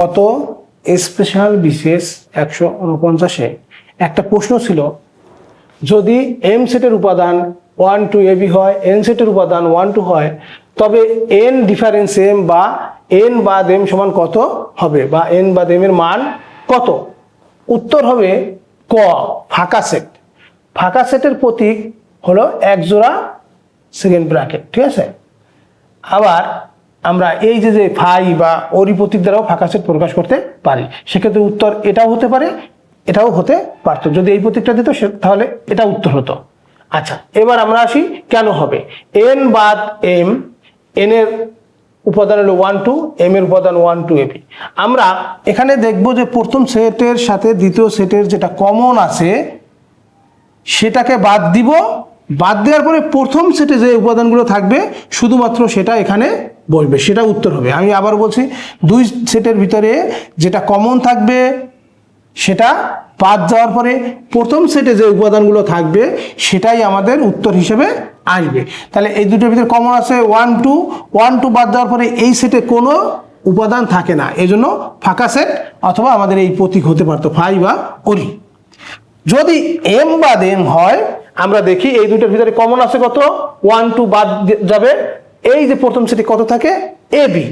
কত স্পেশাল বিশেষ একশো উনপঞ্চাশে? একটা প্রশ্ন ছিল, যদি এম সেটের উপাদান ওয়ান টু এবি হয় এন সেটের উপাদান ওয়ান টু হয়, তবে এন ডিফারেন্স এম বা এন বাদ এম সমান কত হবে বা এন বাদ এম এর মান কত? উত্তর হবে ক, ফাঁকা সেট ফাঁকা সেটের প্রতীক হলো এক জোড়া সেকেন্ড ব্র্যাকেট ঠিক আছে? আবার আমরা এই যে যে ফাই বা ওরি প্রতীক দ্বারাও ফাঁকা সেট প্রকাশ করতে পারি। সেক্ষেত্রে উত্তর এটাও হতে পারে, এটাও হতে পারতো। যদি এই প্রতীকটা দিত, সে তাহলে এটা উত্তর হতো। আচ্ছা এবার আমরা আসি, কেন হবে? এন বাদ এম এন এর উপাদান হলো ওয়ান টু এম এর উপাদান ওয়ান টু এপি আমরা এখানে দেখব যে প্রথম সেটের সাথে দ্বিতীয় সেটের যেটা কমন আছে, সেটাকে বাদ দিব বাদ দেওয়ার পরে প্রথম সেটে যে উপাদানগুলো থাকবে, শুধুমাত্র সেটা এখানে বসবে, সেটা উত্তর হবে। আমি আবার বলছি, দুই সেটের ভিতরে যেটা কমন থাকবে, সেটা বাদ যাওয়ার পরে প্রথম সেটে যে উপাদানগুলো থাকবে, সেটাই আমাদের উত্তর হিসেবে আসবে। তাহলে এই দুটোর ভিতরে কমন আছে ওয়ান টু ওয়ান টু বাদ দেওয়ার পরে এই সেটে কোনো উপাদান থাকে না। এজন্য ফাঁকা সেট অথবা আমাদের এই প্রতীক হতে পারতো ফাই বা ওরি যদি এম বাদ এম হয় আমরা দেখি এই দুইটার ভিতরে কমন আছে কত? ওয়ান টু বাদ যাবে। এই যে প্রথম সেটি কত থাকে? A B